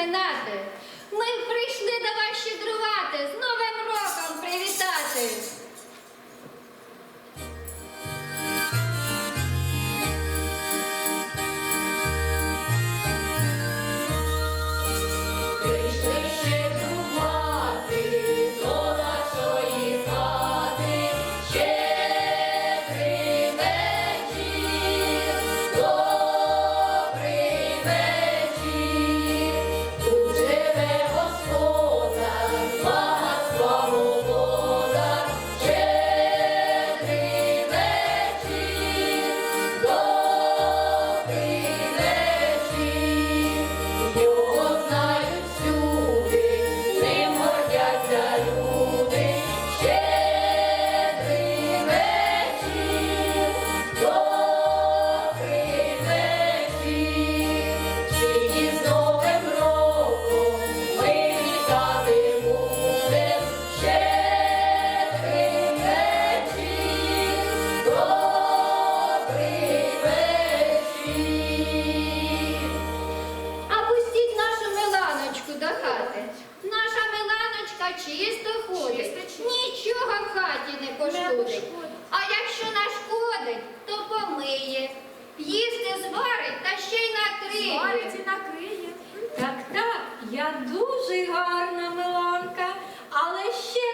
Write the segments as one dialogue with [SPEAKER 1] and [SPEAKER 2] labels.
[SPEAKER 1] минати. Ми прийшли до вас щедрувати з новим чисто ходить, нічого в хаті не пошкодить. А якщо нашкодить, то помиє. Їсти зварить та ще й накриє.
[SPEAKER 2] Зварить і накриє.
[SPEAKER 3] Так, так, я дуже гарна Миланка, але ще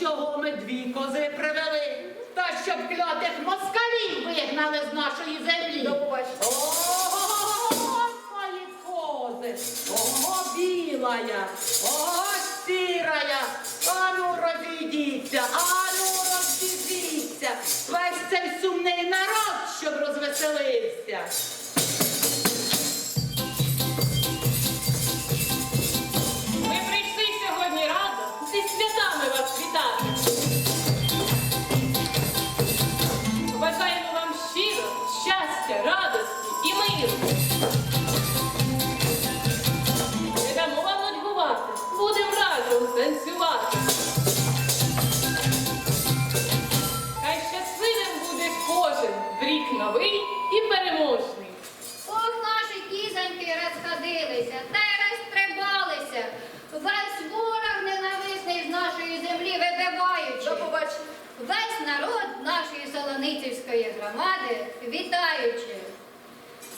[SPEAKER 4] чого ми дві кози привели, та щоб клятих москалів вигнали з нашої землі. Ого, мої кози, ого білая, ого сірая, ану розійдіться, ану розійдіться, весь цей сумний народ, щоб розвеселився.
[SPEAKER 1] народ нашої Солоницівської громади, вітаючи.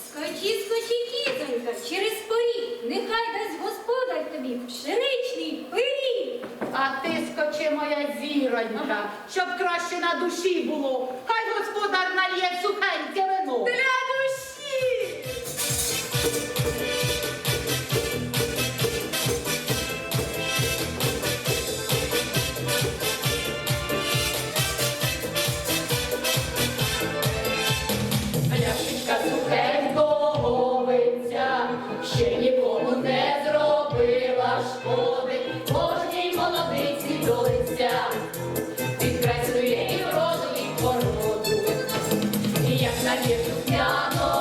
[SPEAKER 3] Скочи, скочи, кізонька, через поріг, нехай дасть господар тобі пшеничний пиріг.
[SPEAKER 4] А ти скочи, моя зіронька, щоб краще на душі було.
[SPEAKER 5] на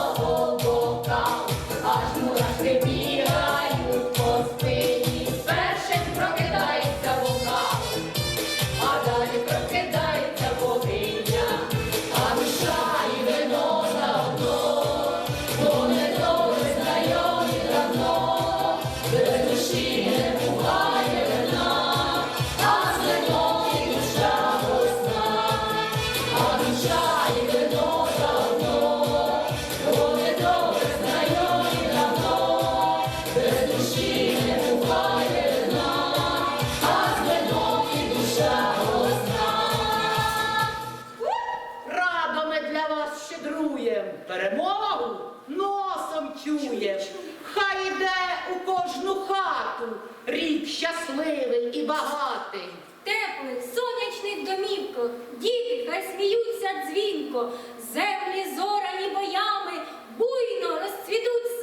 [SPEAKER 5] чує. Хай йде у кожну хату рік щасливий і багатий. Теплих,
[SPEAKER 2] сонячних домівках діти хай сміються дзвінко, землі,
[SPEAKER 1] зорані боями, буйно розцвітуть.